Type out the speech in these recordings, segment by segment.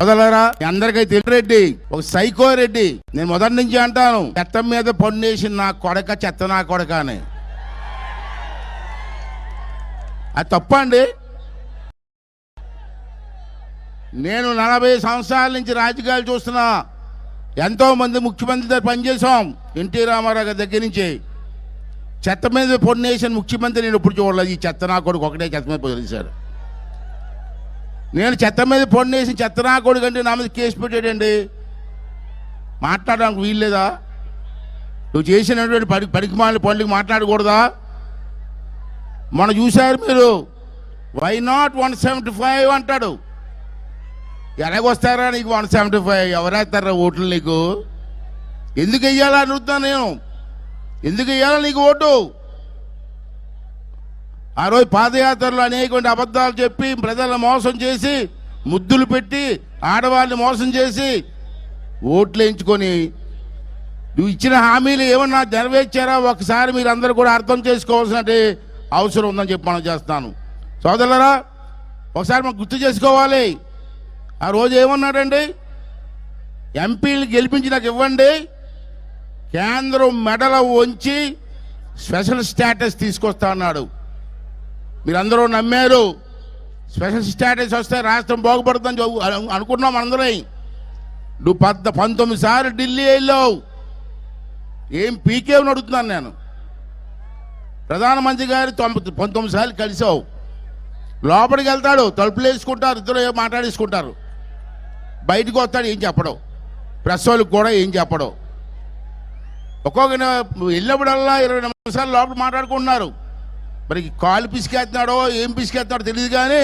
వదలరా అందరికీ తెలిరెడ్డి రెడ్డి ఒక సైకో రెడ్డి. నేను మొదటి నుంచి అంటాను చెత్త మీద పన్నేసి నా కొడక చెత్త నా కొడక అని. అది తప్ప అండి? నేను నలభై సంవత్సరాల నుంచి రాజకీయాలు చూస్తున్నా. ఎంతో మంది ముఖ్యమంత్రి దగ్గర పనిచేసాం ఎన్టీ రామారావు గారి దగ్గర నుంచి. చెత్త మీద పొన్నేసిన ముఖ్యమంత్రి నేను ఇప్పుడు చూడలేదు. ఈ చెత్త నా కొడుకు ఒకటే చెత్త మీద పొదిలేశాడు నేను చెత్త మీద పొన్నేసి చెత్త నా కొడుకంటే నా మీద కేసు పెట్టాడండి మాట్లాడడానికి వీల్లేదా నువ్వు చేసినటువంటి పడి పడికి మాలిన పనులకి మాట్లాడకూడదా? మొన్న చూశారు మీరు? Why not one seventy five అంటాడు. ఎలాగొస్తారా నీకు వన్ సెవెంటీ ఫైవ్ ఎవరేస్తారా ఓట్లు నీకు? ఎందుకు వెయ్యాలని అడుగుతాను నేను? ఎందుకు వెయ్యాలా నీకు ఓటు? ఆ రోజు పాదయాత్రలో అనేకమైన అబద్ధాలు చెప్పి ప్రజలను మోసం చేసి ముద్దులు పెట్టి ఆడవాళ్ళని మోసం చేసి ఓట్లు వేయించుకొని నువ్వు ఇచ్చిన హామీలు ఏమన్నా నెరవేర్చారా? ఒకసారి మీరు అందరూ కూడా అర్థం చేసుకోవాల్సిన అవసరం ఉందని చెప్పి మనం చేస్తాను. సోదరులరా ఒకసారి మనం గుర్తు చేసుకోవాలి. ఆ రోజు ఏమన్నాడండి? ఎంపీలు గెలిపించి నాకు ఇవ్వండి. కేంద్రం మెడల వంచి స్పెషల్ స్టేటస్ తీసుకొస్తా అన్నాడు. మీరందరూ నమ్మారు. స్పెషల్ స్టేటస్ వస్తే రాష్ట్రం బాగుపడుతుందని చెప్పు- అనుకున్నాం అందరం నువ్వు పద్ద పంతొమ్మిది సార్లు ఢిల్లీ వెళ్ళావు. ఏం పీకేవని అడుగుతున్నాను నేను. ప్రధానమంత్రి గారు తొంభై పంతొమ్మిది సార్లు కలిసావు. లోపలికి వెళ్తాడు తలుపులు వేసుకుంటారు ఇద్దరు ఏం మాట్లాడేసుకుంటారు. బయటకు వస్తాడు ఏం చెప్పడం. ప్రెస్ వాళ్ళకి కూడా ఏం చెప్పడం. ఒక్కొక్క వెళ్ళినప్పుడల్లా ఇరవై నిమిషాలు లోపల మాట్లాడుకుంటున్నారు. మరి కాలు పిసికేస్తున్నాడో ఏం పిసికేస్తున్నాడో తెలియదు కానీ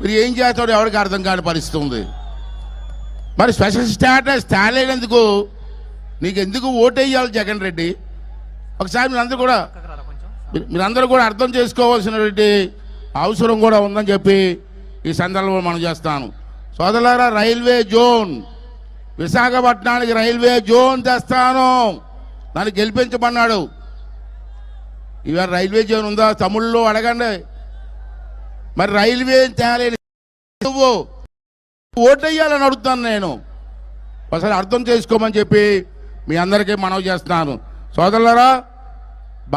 మీరు ఏం చేస్తాడో ఎవరికి అర్థం కాని పరిస్థితి ఉంది. మరి స్పెషల్ స్టాటస్ తేలేనందుకు నీకు ఎందుకు? ఓటేయాలి జగన్ రెడ్డి? ఒకసారి మీరందరూ కూడా మీరందరూ కూడా అర్థం చేసుకోవాల్సినటువంటి అవసరం కూడా ఉందని చెప్పి ఈ సందర్భంలో మనం చేస్తాను. సోదరులారా రైల్వే జోన్ విశాఖపట్నానికి రైల్వే జోన్ తెస్తాను. దాన్ని గెలిపించమన్నాడు. ఇవాళ రైల్వే జోన్ ఉందా? తమిళ్ళో అడగండి. మరి రైల్వే తేలేని నువ్వు ఓటేయాలని అడుగుతాను నేను. ఒకసారి అర్థం చేసుకోమని చెప్పి మీ అందరికీ మనవి చేస్తున్నాను. సోదరులరా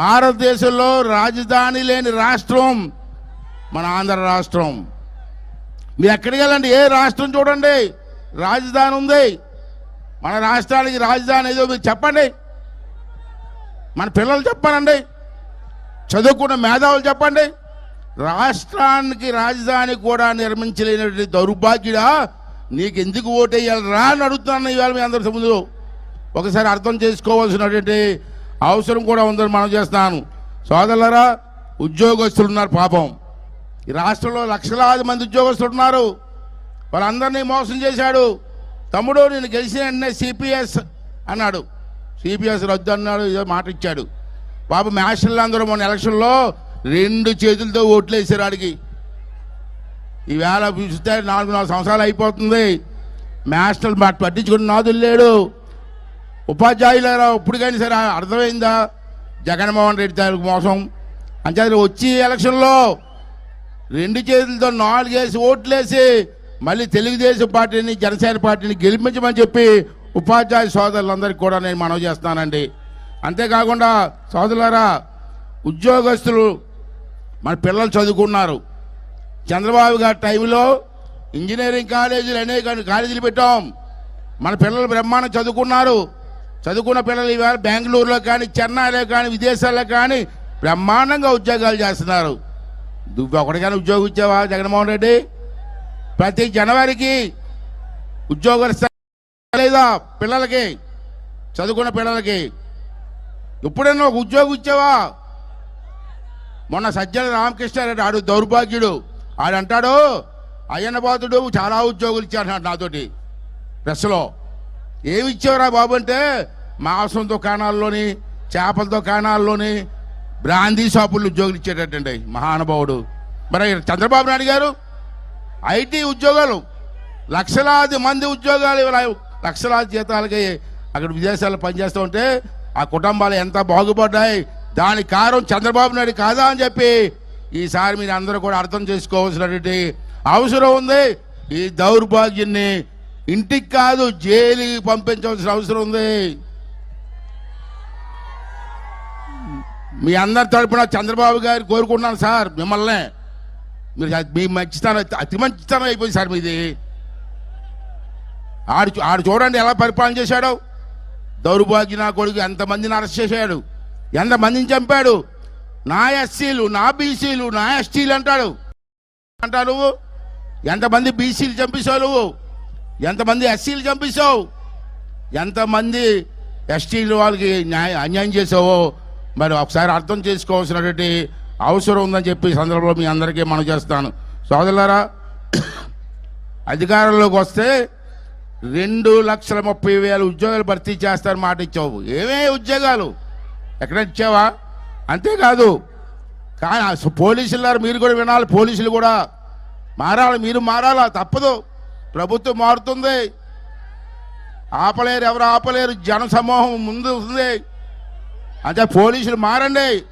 భారతదేశంలో రాజధాని లేని రాష్ట్రం మన ఆంధ్ర రాష్ట్రం. మీరు ఎక్కడికి వెళ్ళండి? ఏ రాష్ట్రం చూడండి? రాజధాని ఉంది. మన రాష్ట్రానికి రాజధాని ఏదో మీరు చెప్పండి. మన పిల్లలు చెప్పానండి. చదువుకున్న మేధావులు చెప్పండి. రాష్ట్రానికి రాజధాని కూడా నిర్మించలేనటువంటి దౌర్భాగ్యుడా నీకు ఎందుకు ఓటేయాలి రా అని అడుగుతున్నాను ఇవాళ మీ అందరి ముందు. ఒకసారి అర్థం చేసుకోవాల్సినటువంటి అవసరం కూడా ఉందని మనం చేస్తున్నాను. సోదరులరా ఉద్యోగస్తులు ఉన్నారు పాపం. ఈ రాష్ట్రంలో లక్షలాది మంది ఉద్యోగస్తులు ఉన్నారు. వాళ్ళందరినీ మోసం చేశాడు. తమ్ముడు నేను గెలిచిన వెంటనే సిపిఎస్ అన్నాడు. సిపిఎస్ రద్దు అన్నాడు ఏదో మాట ఇచ్చాడు. బాబు మ్యాషన్లు అందరూ మొన్న ఎలక్షన్లో రెండు చేతులతో ఓట్లు వేసారు ఆడికి. ఈవేళ చూస్తే నాలుగు నాలుగు సంవత్సరాలు అయిపోతుంది. మ్యాస్టర్లు మాట పట్టించుకుని నాదులు లేడు. ఉపాధ్యాయులారా ఇప్పుడు కానీ సరే అర్థమైందా? జగన్మోహన్ రెడ్డి తాలూకు మోసం. అంచేత వచ్చి ఎలక్షన్లో రెండు చేతులతో నాలుగేసి ఓట్లేసి మళ్ళీ తెలుగుదేశం పార్టీని జనసేన పార్టీని గెలిపించమని చెప్పి ఉపాధ్యాయ సోదరులందరికీ కూడా నేను మనవి చేస్తానండి అంతేకాకుండా సోదరులారా ఉద్యోగస్తులు మన పిల్లలు చదువుకున్నారు. చంద్రబాబు గారి టైంలో ఇంజనీరింగ్ కాలేజీలు అనేక కాలేజీలు పెట్టాం. మన పిల్లలు బ్రహ్మాండం చదువుకున్నారు. చదువుకున్న పిల్లలు ఇవాళ బెంగళూరులో కానీ చెన్నైలో కానీ విదేశాల్లో కానీ బ్రహ్మాండంగా ఉద్యోగాలు చేస్తున్నారు. నువ్వు ఒకటికైనా ఉద్యోగం ఇచ్చావా జగన్మోహన్ రెడ్డి? ప్రతి జనవరికి ఉద్యోగాలు లేదా పిల్లలకి చదువుకున్న పిల్లలకి ఎప్పుడైనా ఒక ఉద్యోగం ఇచ్చావా? మొన్న సజ్జల రామకృష్ణారెడ్డి ఆడు దౌర్భాగ్యుడు. ఆడంటాడు అంటాడు అయ్యన్నపాతుడు చాలా ఉద్యోగులు ఇచ్చాడు నాతోటి. ప్రెస్లో. ఏమి ఇచ్చావురా బాబు అంటే మాంసం దుకాణాల్లోని చేపల దుకాణాల్లోని బ్రాందీ షాపుల్లో ఉద్యోగులు ఇచ్చేటట్టండి. మహానుభావుడు. మరి చంద్రబాబు నాయుడు గారు ఐటీ ఉద్యోగాలు లక్షలాది మంది ఉద్యోగాలు లక్షలాది జీతాలకి అక్కడ విదేశాల్లో పనిచేస్తూ ఉంటే ఆ కుటుంబాలు ఎంత బాగుపడ్డాయి? దాని కారణం చంద్రబాబు నాయుడు కాదా అని చెప్పి ఈసారి మీరు అందరూ కూడా అర్థం చేసుకోవాల్సినటువంటి అవసరం ఉంది. ఈ దౌర్భాగ్యాన్ని ఇంటికి కాదు జైలుకి పంపించవలసిన అవసరం ఉంది. మీ అందరి తరపున చంద్రబాబు గారు కోరుకుంటున్నాను సార్ మిమ్మల్ని. మీరు మీ మంచితనం అతి మంచితనం అయిపోయింది సార్ మీది. ఆడు చూ- ఆడు చూడండి ఎలా పరిపాలన చేశాడో. దౌర్భాగ్య నా కొడుకు ఎంతమందిని అరెస్ట్ చేశాడు? ఎంతమందిని చంపాడు? నా ఎస్సీలు నా బీసీలు నా ఎస్టీలు అంటాడు. అంటావు నువ్వు? ఎంతమంది బీసీలు చంపేశావు నువ్వు? ఎంతమంది ఎస్సీలు చంపేశావు? ఎంతమంది ఎస్టీలు వాళ్ళకి న్యాయ అన్యాయం చేసావో మరి ఒకసారి అర్థం చేసుకోవాల్సినటువంటి అవసరం ఉందని చెప్పి సందర్భంలో మీ అందరికీ మనం చేస్తాను. సోదరులారా అధికారంలోకి వస్తే రెండు లక్షల ముప్పై వేల ఉద్యోగాలు భర్తీ చేస్తారు మాట ఇచ్చావు. ఏమే ఉద్యోగాలు? ఎక్కడ ఇచ్చావా? అంతేకాదు కానీ ఆ పోలీసులారు మీరు కూడా వినాలి పోలీసులు కూడా మారాలి మీరు మారాలా? తప్పదు. ప్రభుత్వం మారుతుంది. ఆపలేరు ఎవరు ఆపలేరు? జన సమూహం ముందు ఉంది. అంటే పోలీసులు మారండి.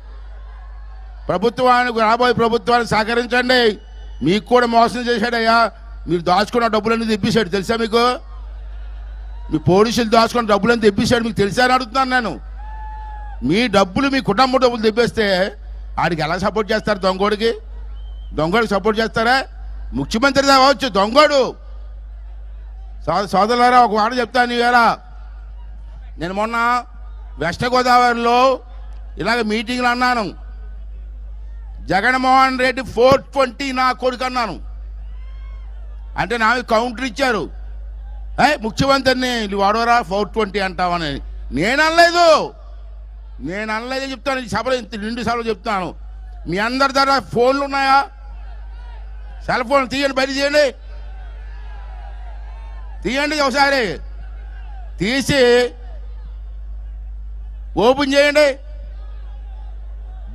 ప్రభుత్వానికి రాబోయే ప్రభుత్వాన్ని సహకరించండి. మీకు కూడా మోసం చేశాడయ్యా. మీరు దాచుకున్న డబ్బులన్నీ తెప్పించాడు తెలుసా మీకు? మీ పోలీసులు దాచుకున్న డబ్బులన్నీ తెప్పించాడు మీకు తెలిసారని అడుగుతున్నాను నేను. మీ డబ్బులు మీ కుటుంబ డబ్బులు తెప్పిస్తే ఆడికి ఎలా సపోర్ట్ చేస్తారు దొంగోడికి? దొంగోడికి సపోర్ట్ చేస్తారా? ముఖ్యమంత్రి కావచ్చు దొంగోడు. సోదరులారా ఒక మాట చెప్తాను ఇవాళ నేను మొన్న వెస్ట్ గోదావరిలో ఇలాగ మీటింగ్లు అన్నాను. జగన్మోహన్ రెడ్డి ఫోర్ ట్వంటీ నా కొడుకు అన్నాను. అంటే నాకు కౌంటర్ ఇచ్చారు. ఏ ముఖ్యమంత్రిని నువ్వు ఫోర్ ట్వంటీ అంటావని. నేను అనలేదు నేను అనలేదే చెప్తాను. ఈ సభలో ఇంత రెండు సభలు చెప్తాను. మీ అందరి దగ్గర ఫోన్లు ఉన్నాయా? సెల్ ఫోన్ తీయండి బయట తీయండి. తీయండి ఒకసారి. తీసి ఓపెన్ చేయండి.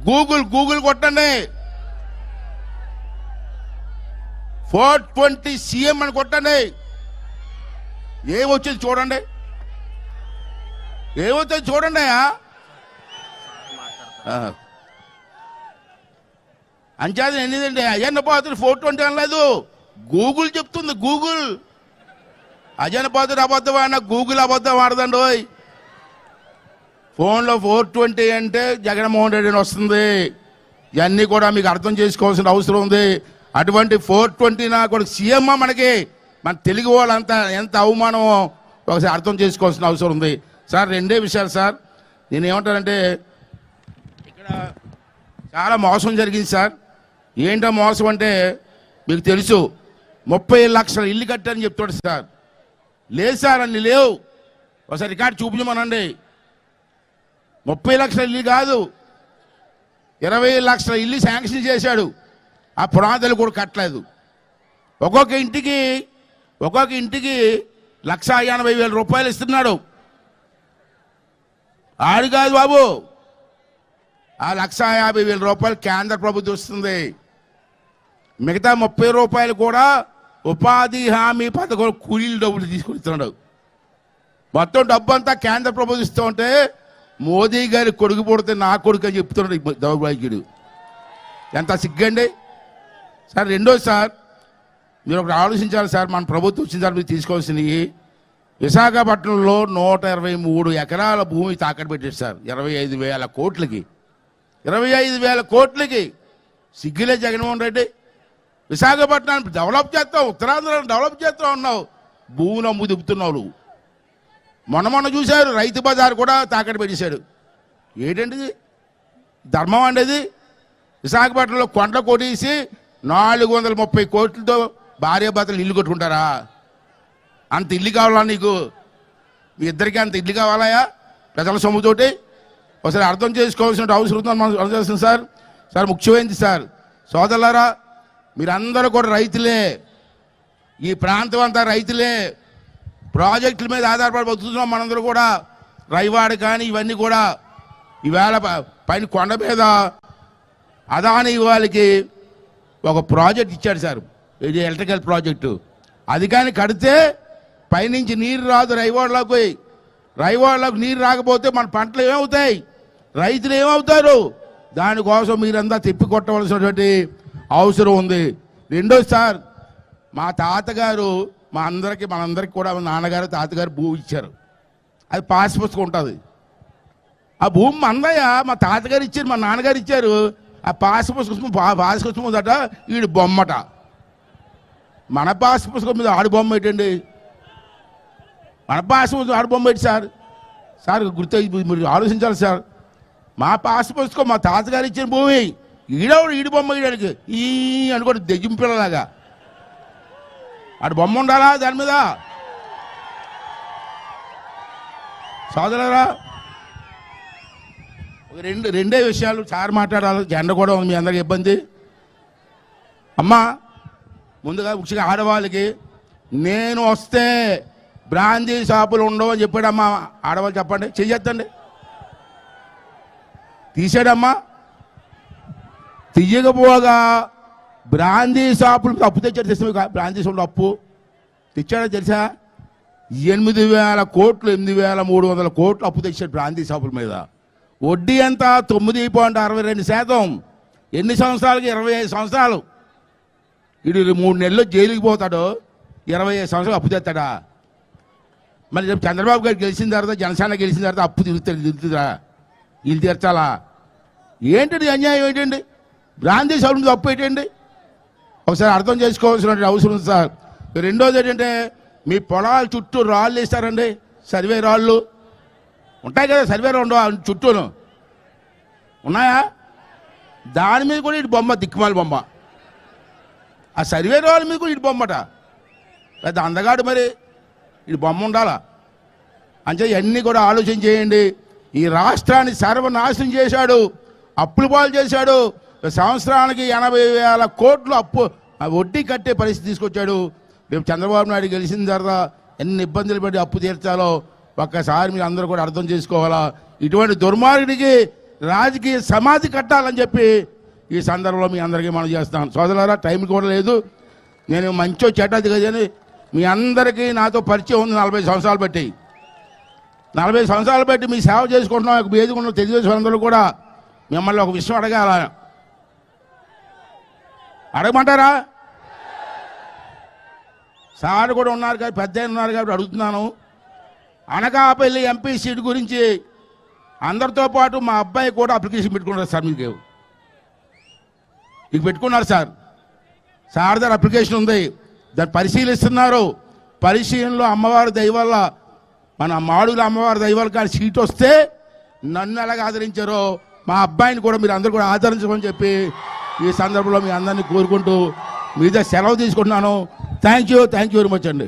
గూగుల్ గూగుల్ కొట్టండి. ఫోర్ ట్వంటీ సీఎం అని కొట్టండి. ఏమొచ్చింది చూడండి. ఏమొచ్చింది చూడండి అంచేత ఎన్నిదండి అజన్న పాత్ర ఫోర్ ట్వంటీ అనలేదు గూగుల్ చెప్తుంది గూగుల్. అజన్న పాత్ర అబద్ధం ఆడిన గూగుల్ అబద్ధం ఆడదండి ఓయ్. ఫోన్లో ఫోర్ ట్వంటీ అంటే జగన్మోహన్ రెడ్డి అని వస్తుంది. ఇవన్నీ కూడా మీకు అర్థం చేసుకోవాల్సిన అవసరం ఉంది. అటువంటి ఫోర్ ట్వంటీ నా కూడా సీఎం మనకి. మన తెలుగు వాళ్ళంతా ఎంత అవమానమో ఒకసారి అర్థం చేసుకోవాల్సిన అవసరం ఉంది. సార్ రెండే విషయాలు సార్. నేను ఏమంటానంటే ఇక్కడ చాలా మోసం జరిగింది సార్. ఏంటో మోసం అంటే మీకు తెలుసు ముప్పై లక్షల ఇల్లు కట్టారని చెప్తాడు సార్. లేదు సార్ అన్ని లేవు. ఒకసారి రికార్డు చూపించమనండి. ముప్పై లక్షల ఇల్లు కాదు ఇరవై లక్షల ఇల్లు శాంక్షన్ చేశాడు. ఆ పునాదులు కూడా కట్టలేదు. ఒక్కొక్క ఇంటికి ఒక్కొక్క ఇంటికి లక్ష ఎనభై వేల రూపాయలు ఇస్తున్నాడు. ఆడు కాదు బాబు. ఆ లక్ష యాభై వేల రూపాయలు కేంద్ర ప్రభుత్వం ఇస్తుంది. మిగతా ముప్పై రూపాయలు కూడా ఉపాధి హామీ పథకం కూలీల డబ్బులు తీసుకొస్తున్నాడు. మొత్తం డబ్బు అంతా కేంద్ర ప్రభుత్వం ఇస్తూ ఉంటే మోదీ గారి కొడుకు పుడితే నా కొడుకు అని చెప్తున్నాడు దౌర్భాగ్యుడు. ఎంత సిగ్గండి? సార్ రెండోది సార్ మీరు ఒకటి ఆలోచించాలి సార్ మన ప్రభుత్వం వచ్చిన సార్ మీరు తీసుకోవాల్సినవి విశాఖపట్నంలో నూట ఇరవై మూడు ఎకరాల భూమి తాకట్టు పెట్టారు సార్ ఇరవై ఐదు వేల కోట్లకి. ఇరవై ఐదు వేల కోట్లకి సిగ్గులే జగన్మోహన్ రెడ్డి. విశాఖపట్నాన్ని డెవలప్ చేస్తావు ఉత్తరాంధ్రాన్ని డెవలప్ చేస్తూ ఉన్నావు భూములు అమ్ము దిగుతున్నావు నువ్వు మొన్న మొన్న చూశారు రైతు బజార్ కూడా తాకట్టు పెట్టేశాడు. ఏంటంటే ధర్మం అండి విశాఖపట్నంలో కొండ కొట్టేసి నాలుగు వందల ముప్పై కోట్లతో భార్య భర్తలు ఇల్లు కొట్టుకుంటారా? అంత ఇల్లు కావాలా నీకు? మీ ఇద్దరికి అంత ఇల్లు కావాలయా ప్రజల సొమ్ముతోటి? ఒకసారి అర్థం చేసుకోవాల్సిన అవసరం ఉందని మనం అర్థం చేస్తుంది సార్. సార్ ముఖ్యమైనది సార్. సోదరులారా మీరందరూ కూడా రైతులే. ఈ ప్రాంతం అంతా రైతులే. ప్రాజెక్టుల మీద ఆధారపడి బతుకుతున్నాం మనందరూ కూడా. రైవాడు కానీ ఇవన్నీ కూడా ఈవేళ ప- పైన కొండ మీద అదాని వాళ్ళకి ఒక ప్రాజెక్ట్ ఇచ్చాడు సార్. ఇది ఎలక్ట్రికల్ ప్రాజెక్టు. అది కానీ కడితే పైనుంచి నీరు రాదు రైవాళ్ళకు పోయి. రైవాళ్ళకు నీరు రాకపోతే మన పంటలు ఏమవుతాయి? రైతులు ఏమవుతారు? దానికోసం మీరంతా తిప్పి కొట్టవలసినటువంటి అవసరం ఉంది. రెండో సార్ మా తాతగారు మా అందరికీ మనందరికి కూడా మా నాన్నగారు తాతగారు భూమి ఇచ్చారు. అది పాస్ పుస్తకం ఉంటుంది. ఆ భూమి మందయ్య మా తాతగారు ఇచ్చారు మా నాన్నగారు ఇచ్చారు. ఆ పాస్ పుస్తకం పాస్ పుస్తకం ఉందట వీడి బొమ్మట. మన పాస్ పుస్తకం మీద ఆడు బొమ్మ ఏంటండి? మన పాస్ పుస్తకం ఆడుబొమ్మ ఏంటి సార్? సార్ గుర్తు మీరు ఆలోచించాలి సార్. మా పాస్ పుస్తకం మా తాతగారు ఇచ్చిన భూమి ఈడవాడు ఈడి బొమ్మ ఈడానికి ఈ అనుకోండి దెయ్యం పిల్లలాగా. ఆడు బొమ్మ ఉండాలా దాని మీద? సోదరరా ఒక రెండు రెండే విషయాలు సార్ మాట్లాడాలి. జెండ కూడా ఉంది మీ అందరికి ఇబ్బంది. అమ్మా ముందుగా ముఖ్యంగా ఆడవాళ్ళకి నేను వస్తే బ్రాందీ షాపులు ఉండవు అని చెప్పాడమ్మా. ఆడవాళ్ళు చెప్పండి చెయ్యొద్దండి. తీసాడమ్మా తీయకపోగా బ్రాందీ షాపులు అప్పు తెచ్చాడు తెలుసా మీకు? బ్రాందీ షాపులు అప్పు తెచ్చాడో తెలుసా? ఎనిమిది వేల కోట్లు ఎనిమిది వేల మూడు వందల కోట్లు అప్పు తెచ్చాడు బ్రాందీ షాపుల మీద. వడ్డీ ఎంత? తొమ్మిది పాయింట్ అరవై రెండు శాతం. ఎన్ని సంవత్సరాలకి? ఇరవై ఐదు సంవత్సరాలు. వీడు మూడు నెలలు జైలుకి పోతాడు? ఇరవై ఐదు సంవత్సరాలు అప్పు తెస్తాడా? మరి రేపు చంద్రబాబు గారు గెలిచిన తర్వాత జనసేన గెలిచిన తర్వాత అప్పు తీరుతాడు తీరుతుందా వీళ్ళు తీర్చాలా? ఏంటండి అన్యాయం ఏంటండి? బ్రాంతి సౌండ్ అప్పు ఏంటండి? ఒకసారి అర్థం చేసుకోవాల్సిన అవసరం ఉంది సార్. రెండోది ఏంటంటే మీ పొలాల చుట్టూ రాళ్ళు వేస్తారండి సర్వే రాళ్ళు. ఉంటాయి కదా సర్వే రాళ్ళు చుట్టూను. ఉన్నాయా? దాని మీద కూడా ఇటు బొమ్మ దిక్కుమాలి బొమ్మ. ఆ సర్వేర్ వాళ్ళు మీకు ఇటు బొమ్మట. పెద్ద అందగాడు మరి. ఇటు బొమ్మ ఉండాలా. అంటే ఇవన్నీ కూడా ఆలోచన చేయండి. ఈ రాష్ట్రాన్ని సర్వనాశనం చేశాడు. అప్పులు పాలు చేశాడు. సంవత్సరానికి ఎనభై వేల కోట్లు అప్పు వడ్డీ కట్టే పరిస్థితి తీసుకొచ్చాడు. రేపు చంద్రబాబు నాయుడు గెలిచిన తర్వాత ఎన్ని ఇబ్బందులు పడి అప్పు తీర్చాలో ఒక్కసారి మీరు అందరూ కూడా అర్థం చేసుకోవాలా. ఇటువంటి దుర్మార్గుడికి రాజకీయ సమాధి కట్టాలని చెప్పి ఈ సందర్భంలో మీ అందరికీ మనం చేస్తాను సోదరులారా టైం కూడా లేదు. నేను మంచో చెడ్డది కదని మీ అందరికీ నాతో పరిచయం ఉంది నలభై సంవత్సరాలు బట్టి. నలభై సంవత్సరాలు బట్టి మీ సేవ చేసుకుంటున్నాం. ఒక వేదికన్న తెలుగుదేశం అందరూ కూడా మిమ్మల్ని ఒక విషయం అడగాల. అడగమంటారా? సార్ కూడా ఉన్నారు కాబట్టి పెద్ద ఉన్నారు కాబట్టి అడుగుతున్నాను. అనకాపల్లి ఎంపీ సీట్ గురించి అందరితో పాటు మా అబ్బాయి కూడా అప్లికేషన్ పెట్టుకుంటారు సార్ మీకు. మీకు పెట్టుకున్నారు సార్. సార్ దగ్గర అప్లికేషన్ ఉంది. దాన్ని పరిశీలిస్తున్నారు. పరిశీలనలో అమ్మవారి దయవల్ల మన మాడుల అమ్మవారి దయవల్ల కానీ సీట్ వస్తే నన్ను ఎలాగ ఆదరించారో మా అబ్బాయిని కూడా మీరు అందరూ కూడా ఆదరించమని చెప్పి ఈ సందర్భంలో మీ అందరినీ కోరుకుంటూ మీద సెలవు తీసుకుంటున్నాను. Thank you thank you very much అండి.